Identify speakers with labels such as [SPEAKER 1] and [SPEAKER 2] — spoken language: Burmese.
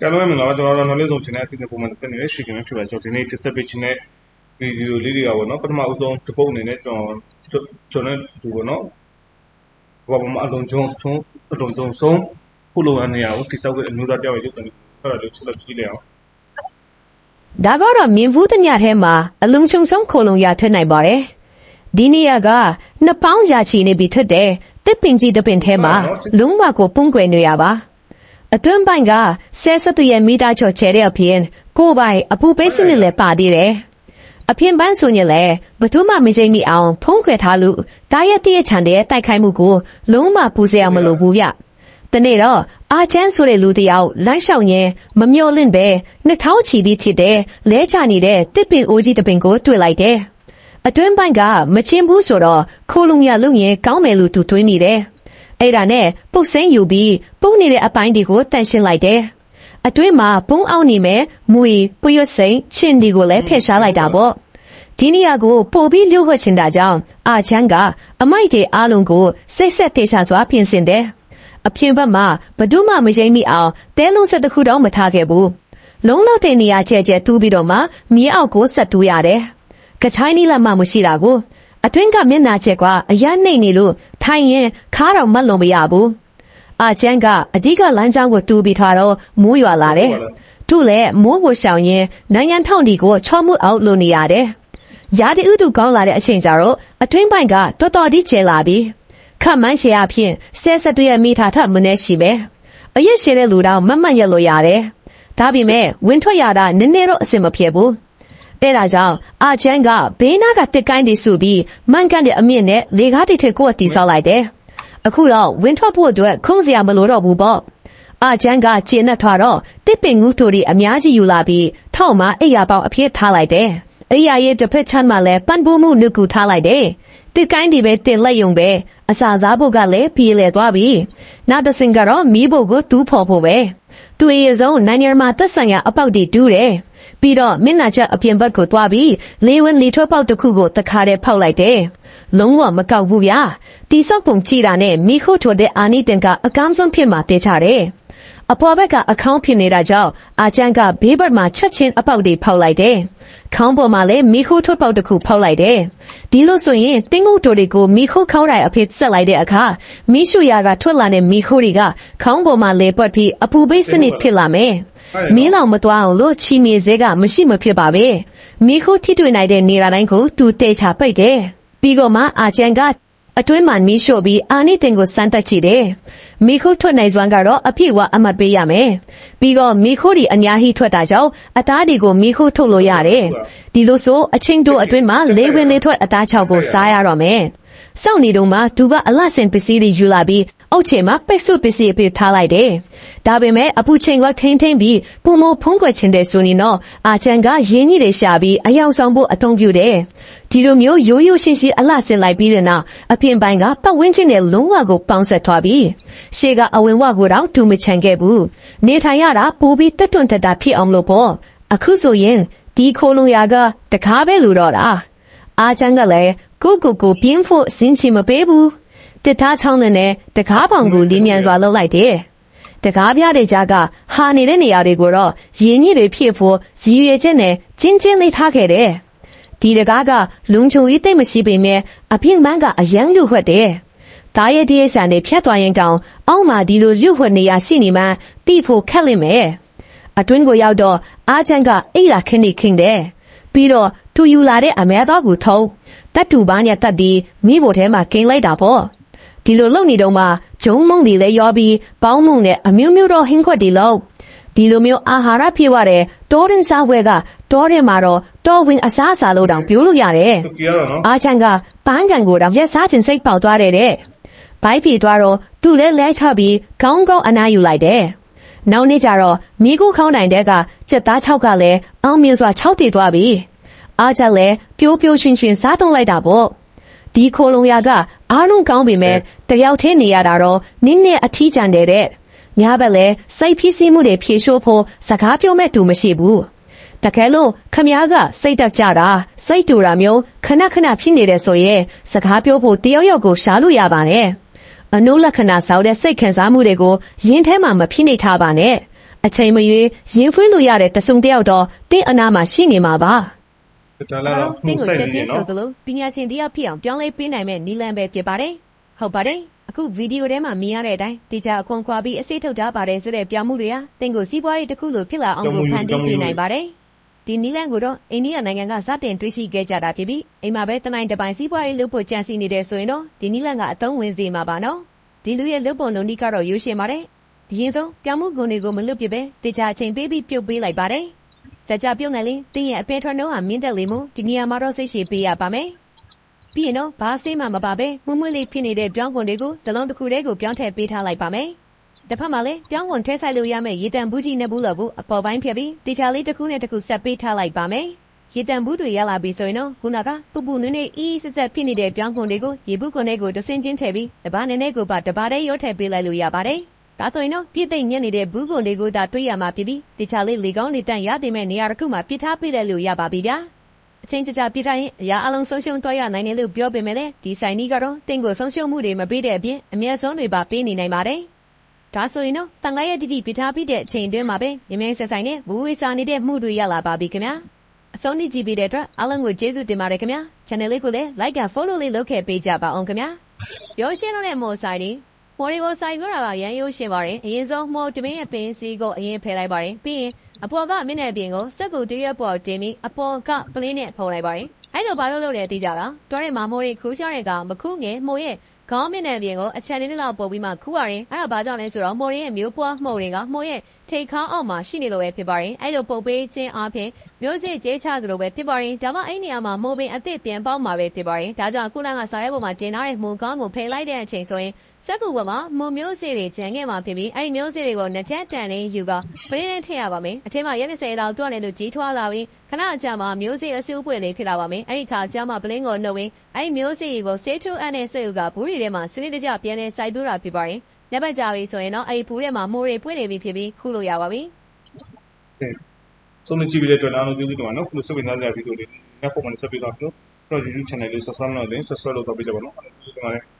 [SPEAKER 1] ကဲလို့မင်္ဂလာပါကျွန်တော်တို့နော်လေးဆုံးချင်တဲ့အစီအစဉ်ပုံမှန်တစ်ဆက်နေတဲ့ရွှေကင်းဖြစ်ပါကျွန်တော်ဒီနေ့တစ်ဆက်ပေးချင်တဲ့ဗီဒီယိုလေးတွေကပေါ့နော်ပထမအဆုံးတစ်ပုတ်အနေနဲ့ကျွန်တော်ကျွန်တော်တို့ပေါ့နော်ဘာမှမအလုံးကျုံချုံအလုံးကျုံဆုံးခုလိုအနေအောင်တိစောက်တဲ့အမျိုးသားတယောက်ရဲ့ရုပ်တံအဲ့ဒါလေးဆက်လက်ကြည့်လိုက်အောင်
[SPEAKER 2] ဒါကတော့မြင်ဘူးသမျှထဲမှာအလုံးချုံဆုံးခိုလုံရထက်နိုင်ပါတယ်။ဒီနေရာကနှစ်ပေါင်းရာချီနေပြီထက်တဲ့တစ်ပင်ကြီးတစ်ပင်ထဲမှာလုံးဝကိုပုံကွယ်နေရပါ။ အတွင်းပိုင်းကဆဲဆက်တရဲ့မိသားချော်ချဲတဲ့အပြင်ကိုယ်ပိုင်အပူပေးစနစ်လည်းပါသေးတယ်။အပြင်ပန်းဆိုရင်လည်းဘသူမှမစိမ့်မိအောင်ဖုံးခွေထားလို့တာရက်တည့်ချန်တဲ့တိုက်ခိုက်မှုကိုလုံးဝပူစေအောင်မလိုဘူးဗျ။တနေ့တော့အာချမ်းဆိုတဲ့လူတစ်ယောက်လိုက်လျှောက်ရင်းမမျော်လင့်ပဲနှစ်ထောင်ချီပြီးဖြစ်တဲ့လဲချနေတဲ့တစ်ပင်အိုးကြီးတစ်ပင်ကိုတွေ့လိုက်တယ်။အတွင်းပိုင်းကမချင်းဘူးဆိုတော့ခိုးလုံရလုံရင်ကောင်းမယ်လို့သူတွေးမိတယ်။ အဲ့ဒါနဲ့ပုတ်စင်းယူပြီးပုတ်နေတဲ့အပိုင်းတွေကိုတန့်ရှင်းလိုက်တယ်။အတွင်းမှာဘုံအောင်နေမဲ့မွေပွရွစိန်ချင်းဒီကိုလည်းဖယ်ရှားလိုက်တာပေါ့။ဒီနေရာကိုပို့ပြီးလျှို့ဝှက်ချင်တာကြောင့်အာချမ်းကအမိုက်တွေအားလုံးကိုစိတ်ဆက်တေချာစွာပြင်ဆင်တယ်။အပြင်ဘက်မှာဘယ်သူမှမရိမ့်မိအောင်တဲလုံးဆက်တစ်ခုတော့မထားခဲ့ဘူး။လုံးလောက်တဲ့နေရာကျဲကျဲတူးပြီးတော့မှမြေအောက်ကိုဆက်တူးရတယ်။ကချိုင်းနီးလက်မှမရှိတာကို အတွင်းကမျက်နာချက်ကအရနှိမ့်နေလို့ထိုင်ရင်ခါတော့မတ်လုံးမရဘူး။အာချမ်းကအဓိကလမ်းကြောင်းကိုတူးပြီးထားတော့မိုးရွာလာတယ်။သူ့လည်းမိုးကိုရှောင်ရင်နိုင်ငံထောင်ဒီကိုချောမှုအောင်လုပ်နေရတယ်။ရာဒီဥတုကောင်းလာတဲ့အချိန်ကြတော့အတွင်းပိုင်းကတော်တော်ကြီးကျဲလာပြီ။ခတ်မှန်းရှည်အဖြစ်ဆဲဆက်တွေ့ရမိထားထမနေရှိပဲ။အရက်ရှည်တဲ့လူတော့မတ်မတ်ရက်လို့ရတယ်။ဒါပေမဲ့ဝင်ထွက်ရတာနည်းနည်းတော့အဆင်မပြေဘူး။ အဲဒါကြောင့်အာချန်ကဘေးနားကတစ်ကိုင်းတီစုပြီးမန်ကန်တဲ့အမြင့်နဲ့လေကားတိထက်ကိုတီဆောက်လိုက်တယ်။အခုတော့ဝင်ထွက်ဖို့အတွက်ခုံးစရာမလိုတော့ဘူးပေါ့။အာချန်ကကျင်းနဲ့ထွာတော့တစ်ပင်ငူးထိုတွေအများကြီးယူလာပြီးထောက်မှအိယာပေါင်းအဖြစ်ထားလိုက်တယ်။အိယာရဲ့တစ်ဖက်ချမ်းမှာလည်းပန်ပူးမှုနုကူထားလိုက်တယ်။တစ်ကိုင်းဒီပဲတင်လက်ယုံပဲအစာစားဖို့ကလည်းပြေးလေသွားပြီ။နောက်တစ်စင်ကတော့မီးဖို့ကိုတူးဖော်ဖို့ပဲ။သူ့ရဲ့ဆုံးနိုင်ငံမှာသက်ဆိုင်ရာအပေါက်တွေတူးတယ်။ ပြီးတော့မျက်နှာချက်အပြင်ဘက်ကိုသွားပြီးလေဝင်လေထွက်ပေါက်တစ်ခုကိုတခါတည်းဖောက်လိုက်တယ်။လုံးဝမကောက်ဘူးဗျာ။တီဆောက်ပုံကြည့်တာနဲ့မိခိုးထိုတဲ့အာနီတင်ကအကမ်းဆုံးဖြစ်မှတေးချတယ်။အဖော်ဘက်ကအခေါင်းဖြစ်နေတာကြောင့်အာချန်ကဘေးဘက်မှာချက်ချင်းအပေါက်တွေဖောက်လိုက်တယ်။ခေါင်းပေါ်မှာလည်းမိခိုးထုတ်ပေါက်တစ်ခုဖောက်လိုက်တယ်။ဒီလိုဆိုရင်တင်းငုတ်တို့တွေကိုမိခိုးခေါင်းတိုင်အဖြစ်ဆက်လိုက်တဲ့အခါမိရှုရာကထွက်လာတဲ့မိခိုးတွေကခေါင်းပေါ်မှာလဲပွက်ပြီးအပူပိတ်စနစ်ဖြစ်လာမယ်။ မီးလောင်မသွားအောင်လို့ချီမြေစဲကမရှိမဖြစ်ပါပဲ။မိခိုးထိတွေ့နိုင်တဲ့နေရာတိုင်းကိုသူတေချာပိတ်တယ်။ပြီးတော့မှအာချန်ကအတွင်းမှာမီးရှို့ပြီးအာနိတင်ကိုစမ်းတက်ကြည့်တယ်။မိခိုးထွက်နိုင်စွမ်းကတော့အပြည့်အဝအမှတ်ပေးရမယ်။ပြီးတော့မိခိုးဒီအများကြီးထွက်တာကြောင့်အသားတွေကိုမိခိုးထုတ်လို့ရတယ်။ဒီလိုဆိုအချင်းတို့အတွင်းမှာလေးဝင်လေးထွက်အသားချောက်ကိုစားရတော့မယ်။စောင့်နေတော့မှသူကအလှဆင်ပစ္စည်းတွေယူလာပြီး အောက်ချင်မှာပိတ်ဆို့ပစ္စည်းအဖြစ်ထားလိုက်တယ်။ဒါပေမဲ့အပူချိန်ကထိမ့်ထိမ့်ပြီးပုံမဖုံးကွယ်ချင်တဲ့ဆိုရင်တော့အာချန်ကရင်းကြီးတွေရှာပြီးအယောင်ဆောင်ဖို့အသုံးပြုတယ်။ဒီလိုမျိုးရိုးရိုးရှင်းရှင်းအလှဆင်လိုက်ပြီးတဲ့နောက်အပြင်ပိုင်းကပတ်ဝန်းကျင်နဲ့လုံးဝကိုပေါင်းဆက်သွားပြီးရှေ့ကအဝင်ဝကိုတော့သူမချန်ခဲ့ဘူး။နေထိုင်ရတာပိုပြီးတက်တွန့်တက်တာဖြစ်အောင်လို့ပေါ့။အခုဆိုရင်ဒီခိုးလုံးရာကတကားပဲလူတော့တာ။အာချန်ကလည်းကိုကိုကိုပြင်းဖို့စင်ချင်မပေးဘူး တစ်သားချောင်းနဲ့တကားပေါင်ကိုလင်းမြန်စွာလှုပ်လိုက်တယ်တကားပြတဲ့ကြားကဟာနေတဲ့နေရာတွေကိုတော့ရင်းကြီးတွေဖြစ်ဖို့ရည်ရွယ်ချက်နဲ့ကျင်းကျင်းလေးထားခဲ့တယ်ဒီတကားကလုံချုံကြီးတိတ်မရှိပေမဲ့အပြင်းပန်းကအယမ်းလူဝှက်တယ်ဒါရဲ့ဒီဆန်တွေဖြတ်သွားရင်ကောင်အောက်မှာဒီလိုလူဝှက်နေရရှိနေမှတိဖို့ခက်လိမ့်မယ်အတွင်းကိုရောက်တော့အာချန်ကအိတ်လာခင်းနေခင်းတယ်ပြီးတော့သူယူလာတဲ့အမဲသားကိုထုံးတတ်တူပန်းရတက်ပြီးမိဖို့ထဲမှာကင်းလိုက်တာပေါ့ ဒီလိုလုပ်နေတော့မှဂျုံမုံတွေလည်းရောပြီးပေါင်းမှုနဲ့အမျိုးမျိုးတော့ဟင်းခွက်တွေလို့ဒီလိုမျိုးအာဟာရဖြစ်ရတဲ့တောရင်စားဝဲကတောထဲမှာတော့တောဝင်အစားအစာလို့တောင်ပြောလို့ရတယ်
[SPEAKER 1] သူကြည့်ရတော့နော်
[SPEAKER 2] အာချန်ကပန်းကန်ကိုတော့ရက်စားခြင်းစိတ်ပေါက်သွားတယ်တဲ့ဘိုက်ပြေသွားတော့သူ့လည်းလဲချပြီးကောင်းကောင်းအနားယူလိုက်တယ်နောက်နေ့ကျတော့မိကူခေါင်းတိုင်တဲ့ကစက်သား၆ကလည်းအောင်မြင်စွာ၆တည်သွားပြီအားကြလည်းပြိုးပြိုးရွှင်ရွှင်စားသုံးလိုက်တာပေါ့ ဒီခိုလုံရကအားလုံးကောင်းပေမဲ့တယောက်တည်းနေရတာတော့နင်းနဲ့အထီးကျန်တယ်တဲ့ညဘက်လည်းစိတ်ဖိစီးမှုတွေဖြေရှို့ဖို့စကားပြောမဲ့သူမရှိဘူးတကယ်လို့ခမ ्या ကစိတ်တက်ကြတာစိတ်တူတာမျိုးခဏခဏဖြစ်နေတဲ့ဆိုရင်စကားပြောဖို့တယောက်ယောက်ကိုရှားလို့ရပါနဲ့အနုလက္ခဏာဆောက်တဲ့စိတ်ခံစားမှုတွေကိုယင်းထဲမှာမဖြစ်နေထားပါနဲ့အချိန်မရွေးရင်ဖွင့်လို့ရတဲ့တဆုံတယောက်တော့တင်းအနာမှာရှိနေမှာပါ
[SPEAKER 1] ဒါလည်းတော့
[SPEAKER 2] တင်းကို
[SPEAKER 1] စိုက်
[SPEAKER 2] ချက်
[SPEAKER 1] နေ
[SPEAKER 2] ချင်း
[SPEAKER 1] နော်
[SPEAKER 2] ဆိုသလိုပညာရှင်တရားဖြစ်အောင်ပြောင်းလဲပေးနိုင်မဲ့နီလန်ပဲဖြစ်ပါတယ်ဟုတ်ပါတယ်အခုဗီဒီယိုထဲမှာမြင်ရတဲ့အတိုင်းတေချာအခွန်ခွာပြီးအစိတ်ထုတ်ထားပါတယ်ဆိုတဲ့ပြောင်းမှုတွေဟာတင်းကိုစီးပွားရေးတစ်ခုလိုဖြစ်လာအောင်ကိုဖန်တီးပေးနိုင်ပါတယ်ဒီနီလန်ကိုတော့အိန္ဒိယနိုင်ငံကစတင်တွေ့ရှိခဲ့ကြတာဖြစ်ပြီးအိမ်မှာပဲတနိုင်တစ်ပိုင်းစီးပွားရေးလုပ်ဖို့ကြံစည်နေတယ်ဆိုရင်တော့ဒီနီလန်ကအသုံးဝင်စေမှာပါနော်ဒီလူရဲ့လုပ်ပုံလုပ်နည်းကတော့ရိုးရှင်းပါတယ်အရင်ဆုံးပြောင်းမှုကုန်တွေကိုမလွတ်ပြပဲတေချာအချိန်ပေးပြီးပြုတ်ပေးလိုက်ပါတယ် ကြကြပြုတ်နေလင်းတင်းရဲ့အပင်ထွက်နှုံးဟာမြင့်တက်လေမှုဒီနေရာမှာတော့စိတ်ရှည်ပေးရပါမယ်။ပြီးရင်တော့ဘာဆေးမှမပါပဲမှုမွေးလေးဖြစ်နေတဲ့ပြောင်းကုန်တွေကိုဇလုံးတစ်ခုတည်းကိုပြောင်းထည့်ပေးထားလိုက်ပါမယ်။တစ်ဖက်မှာလည်းပြောင်းကုန်ထဲဆိုင်လို့ရမယ့်ရေတံဘူးကြီးနဲ့ဘူးလို့ဘူးအပေါ်ပိုင်းဖြတ်ပြီးတေချာလေးတစ်ခုနဲ့တစ်ခုဆက်ပေးထားလိုက်ပါမယ်။ရေတံဘူးတွေရလာပြီဆိုရင်တော့ခုနကပူပူနွေ့နွေ့အီးဆက်ဆက်ဖြစ်နေတဲ့ပြောင်းကုန်တွေကိုရေဘူးကုန်တွေကိုတဆင်းချင်းထည့်ပြီးစပါးနည်းနည်းကိုပါတပါးတည်းရောထည့်ပေးလိုက်လို့ရပါတယ်။ ဒါဆိုရင်တော့ပြည့်သိမ့်ညက်နေတဲ့ဘူးကုန်တွေကိုသာတွေးရမှာဖြစ်ပြီးတခြားလေးလေကောင်းလေတန့်ရတဲ့မဲ့နေရာတစ်ခုမှာပြစ်ထားပေးတယ်လို့ရပါပြီဗျာအချင်းချာချာပြစ်ထားရင်အရာအလုံးဆုံးရှုံးသွားရနိုင်တယ်လို့ပြောပေမဲ့လည်းဒီဆိုင်ကြီးကတော့တင့်ကိုဆုံးရှုံးမှုတွေမပေးတဲ့အပြင်အမျက်ဆုံးတွေပါပေးနေနိုင်ပါတယ်ဒါဆိုရင်တော့15ရက်တိတိပြစ်ထားပြီးတဲ့အချိန်တွင်းမှာပဲမြင်းမြင်းဆက်ဆိုင်နဲ့ဘူးဝေးစာနေတဲ့မှုတွေရလာပါပြီခင်ဗျာအဆုံးထိကြည့်ပေးတဲ့အတွက်အားလုံးကိုကျေးဇူးတင်ပါတယ်ခင်ဗျာ channel လေးကိုလည်း like က follow လေးလုပ်ခဲ့ပေးကြပါအောင်ခင်ဗျာရောရှင်းတော့တဲ့မော်ဆိုင်ဒီ မော်ရီကိုဆိုင်ပြောတာကရန်ရိုးရှင်းပါတယ်အရင်ဆုံးမော်တမင်းရဲ့ပင်စီကိုအရင်ဖယ်လိုက်ပါတယ်ပြီးရင်အပေါ်ကမျက်နှာပြင်ကိုစက်ကူတရက်ပေါ်တင်ပြီးအပေါ်ကပလင်းနဲ့ဖုံလိုက်ပါတယ်အဲ့လိုဘာလို့လုပ်လဲသိကြလားတွားတဲ့မာမိုးတွေခူးချတဲ့ကောင်မခူးငယ်မိုးရဲ့ခေါင်းမျက်နှာပြင်ကိုအချန်လေးလောက်ပို့ပြီးမှခူးရတယ်အဲ့ဒါဘာကြောင့်လဲဆိုတော့မော်ရီရဲ့မျိုးပွားမှုတွေကမိုးရဲ့ထိတ်ခေါင်းအောက်မှာရှိနေလို့ပဲဖြစ်ပါတယ်အဲ့လိုပုတ်ပေးခြင်းအပြင်မျိုးစစ်ကျဲချသလိုပဲဖြစ်ပါတယ်ဒါမှအဲ့နေရာမှာမိုးပင်အစ်စ်ပြန်ပေါက်မှာပဲဖြစ်ပါတယ်ဒါကြောင့်ခုနကစာရဲပေါ်မှာတင်ထားတဲ့မူကောင်းကိုဖယ်လိုက်တဲ့အချိန်ဆိုရင် စက်ကူပေါ်မှာမုံမျိုးစေ့တွေကျန်ခဲ့မှာဖြစ်ပြီးအဲ့ဒီမျိုးစေ့တွေကိုနှစ်ချက်တန်လေးယူကပရင်းနဲ့ထည့်ရပါမယ်အထက်မှာရက်20လောက်တွက်နေလို့ကြီးထွားလာပြီးခဏအကြာမှာမျိုးစေ့အစည်းအပွင့်လေးဖြစ်လာပါမယ်အဲ့ဒီခါကျမှပလင်းကိုနှုတ်ပြီးအဲ့ဒီမျိုးစေ့ကိုစေးထူအပ်တဲ့စက်ယူကဘူးရီထဲမှာစနစ်တကျပြန်နေစိုက်ပြတာဖြစ်ပါတယ်လက်ပတ်ကြပြီဆိုရင်တော့အဲ့ဒီဘူးထဲမှာမိုးတွေပွင့်နေပြီဖြစ်ပြီးခူးလို့ရပါပြီ
[SPEAKER 1] ဆုံးနေကြည့်ပြီးတဲ့အတွက်အားလုံးကျေးဇူးတင်ပါနော်ခုလိုစိတ်ဝင်စားကြတဲ့ဗီဒီယိုလေးညပုံမှန်ဆက်ပြီးတော့ပြောတော့ YouTube channel လေး subscribe လုပ်ရင် subscribe လုပ်တော့ပေးကြပါနော်ကျေးဇူးတင်ပါတယ်